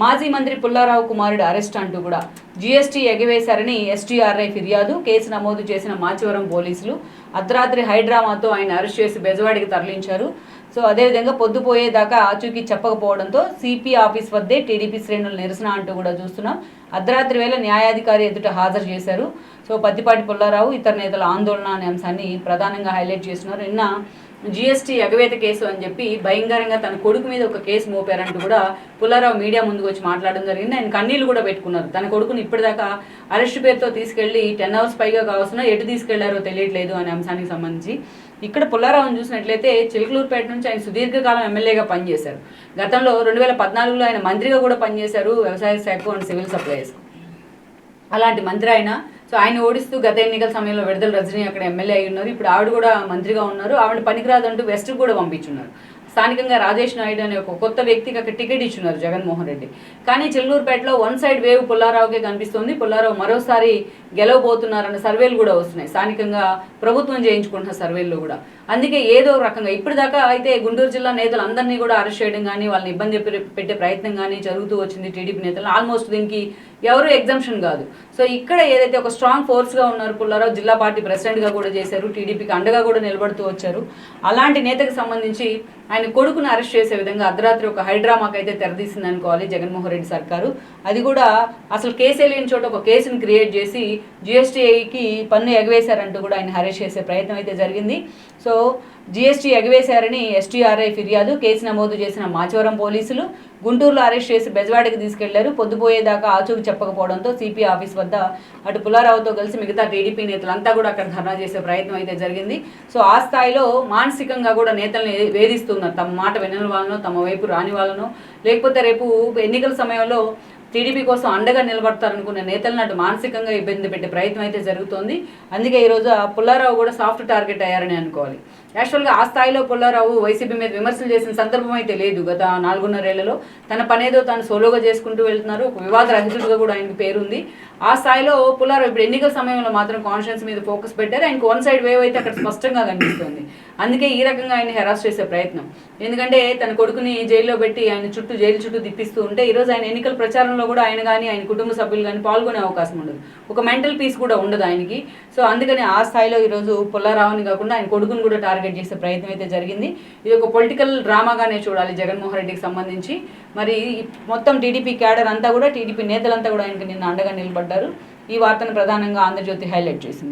మాజీ మంత్రి పుల్లారావు కుమారుడు అరెస్ట్ అంటూ కూడా జీఎస్టీ ఎగవేశారని ఎస్టీఆర్ఐ ఫిర్యాదు. కేసు నమోదు చేసిన మాచివరం పోలీసులు అర్ధరాత్రి హైడ్రామాతో ఆయన అరెస్ట్ చేసి బెజవాడికి తరలించారు. సో అదేవిధంగా పొద్దుపోయేదాకా ఆచూకీ చెప్పకపోవడంతో సిపి ఆఫీస్ వద్దే టీడీపీ శ్రేణులు నిరసన అంటూ కూడా చూస్తున్నాం. అర్ధరాత్రి వేళ న్యాయాధికారి ఎదుట హాజరు చేశారు. సో పత్తిపాటి పుల్లారావు ఇతర నేతల ఆందోళన అనే అంశాన్ని ప్రధానంగా హైలైట్ చేస్తున్నారు. నిన్న జీఎస్టీ ఎగవేత కేసు అని చెప్పి భయంకరంగా తన కొడుకు మీద ఒక కేసు మోపారంటూ కూడా పుల్లారావు మీడియా ముందుకు వచ్చి మాట్లాడడం జరిగింది. ఆయన కన్నీళ్ళు కూడా పెట్టుకున్నారు. తన కొడుకుని ఇప్పటిదాకా అరెస్ట్ పేరుతో తీసుకెళ్ళి టెన్ అవర్స్ పైగా కావాల్సిన ఎటు తీసుకెళ్ళారో తెలియట్లేదు అనే అంశానికి సంబంధించి ఇక్కడ పుల్లారావుని చూసినట్లయితే చిలకలూరుపేట నుంచి ఆయన సుదీర్ఘకాలం ఎమ్మెల్యేగా పనిచేశారు. గతంలో రెండు వేల పద్నాలుగులో ఆయన మంత్రిగా కూడా పనిచేశారు వ్యవసాయ శాఖ అండ్ సివిల్ సప్లైస్ అలాంటి మంత్రి ఆయన సో ఆయన ఓడిస్తూ గత ఎన్నికల సమయంలో విడుదల రజనీ అక్కడ ఎమ్మెల్యే అయి ఉన్నారు. ఇప్పుడు ఆవిడ కూడా మంత్రిగా ఉన్నారు. ఆవిడ పనికిరాదంటూ వెస్ట్కి కూడా పంపించున్నారు. స్థానికంగా రాజేష్ నాయుడు అనే ఒక కొత్త వ్యక్తికి అక్కడ టికెట్ ఇచ్చున్నారు జగన్మోహన్ రెడ్డి. కానీ చెల్లూరుపేటలో వన్ సైడ్ వేవ్ పుల్లారావుకే కనిపిస్తుంది. పుల్లారావు మరోసారి గెలవబోతున్నారన్న సర్వేలు కూడా వస్తున్నాయి. స్థానికంగా ప్రభుత్వం చేయించుకుంటున్న సర్వేల్లో కూడా. అందుకే ఏదో రకంగా ఇప్పటిదాకా అయితే గుంటూరు జిల్లా నేతలు అందరినీ కూడా అరెస్ట్ చేయడం కానీ వాళ్ళని ఇబ్బంది పెట్టే ప్రయత్నం కానీ జరుగుతూ వచ్చింది టీడీపీ నేతలు. ఆల్మోస్ట్ దీనికి ఎవరు ఎగ్జంప్షన్ కాదు. సో ఇక్కడ ఏదైతే ఒక స్ట్రాంగ్ ఫోర్స్గా ఉన్నారు పుల్లారావు జిల్లా పార్టీ ప్రెసిడెంట్గా కూడా చేశారు. టీడీపీకి అండగా కూడా నిలబడుతూ వచ్చారు. అలాంటి నేతకు సంబంధించి ఆయన కొడుకును అరెస్ట్ చేసే విధంగా అర్ధరాత్రి ఒక హైడ్రామాకి అయితే తెరదీసింది అనుకోవాలి జగన్మోహన్ రెడ్డి సర్కారు. అది కూడా అసలు కేసే లేని చోట ఒక కేసును క్రియేట్ చేసి జిఎస్టీఐకి పన్ను ఎగవేశారంటూ కూడా ఆయన అరెస్ట్ చేసే ప్రయత్నం అయితే జరిగింది. సో జీఎస్టీ ఎగవేశారని ఎస్టీఆర్ఐ ఫిర్యాదు. కేసు నమోదు చేసిన మాచవరం పోలీసులు గుంటూరులో అరెస్ట్ చేసి బెజవాడకి తీసుకెళ్ళారు. పొద్దుపోయేదాకా ఆచూకు చెప్పకపోవడంతో సిపి ఆఫీస్ వద్ద అటు పుల్లారావుతో కలిసి మిగతా టీడీపీ నేతలంతా కూడా అక్కడ ధర్నా చేసే ప్రయత్నం అయితే జరిగింది. సో ఆ స్థాయిలో మానసికంగా కూడా నేతల్ని వేధిస్తున్నారు. తమ మాట వినని వాళ్ళనో తమ వైపు రాని వాళ్ళనో లేకపోతే రేపు ఎన్నికల సమయంలో టీడీపీ కోసం అండగా నిలబడతారనుకునే నేతలను అటు మానసికంగా ఇబ్బంది పెట్టే ప్రయత్నం అయితే జరుగుతోంది. అందుకే ఈరోజు ఆ పుల్లారావు కూడా సాఫ్ట్ టార్గెట్ అయ్యారని అనుకోవాలి. యాక్చువల్గా ఆ స్థాయిలో పుల్లారావు వైసీపీ మీద విమర్శలు చేసిన సందర్భం అయితే లేదు. గత నాలుగున్నరేళ్ళలో తన పనేదో తాను సోలోగా చేసుకుంటూ వెళ్తున్నారు. ఒక వివాద రహితుడిగా కూడా ఆయనకు పేరుంది. ఆ స్థాయిలో పుల్లారావు ఇప్పుడు ఎన్నికల సమయంలో మాత్రం కాన్షియన్స్ మీద ఫోకస్ పెట్టారు. ఆయనకు వన్ సైడ్ వేవ్ అయితే అక్కడ స్పష్టంగా కనిపిస్తుంది. అందుకే ఈ రకంగా ఆయన హెరాస్ చేసే ప్రయత్నం. ఎందుకంటే తన కొడుకుని జైల్లో పెట్టి ఆయన చుట్టూ జైలు చుట్టూ తిప్పిస్తూ ఉంటే ఈరోజు ఆయన ఎన్నికల ప్రచారంలో కూడా ఆయన కానీ ఆయన కుటుంబ సభ్యులు కానీ పాల్గొనే అవకాశం ఉండదు. ఒక మెంటల్ పీస్ కూడా ఉండదు ఆయనకి. సో అందుకని ఆ స్థాయిలో ఈరోజు పుల్లారావుని కాకుండా ఆయన కొడుకుని కూడా టార్గెట్ చేసే ప్రయత్నం అయితే జరిగింది. ఇది ఒక పొలిటికల్ డ్రామాగానే చూడాలి జగన్మోహన్ రెడ్డికి సంబంధించి. మరి మొత్తం టీడీపీ క్యాడర్ అంతా కూడా టీడీపీ నేతలంతా కూడా ఆయనకి నిన్న అండగా నిలబడ్డారు. ఈ వార్తను ప్రధానంగా ఆంధ్రజ్యోతి హైలైట్ చేసింది.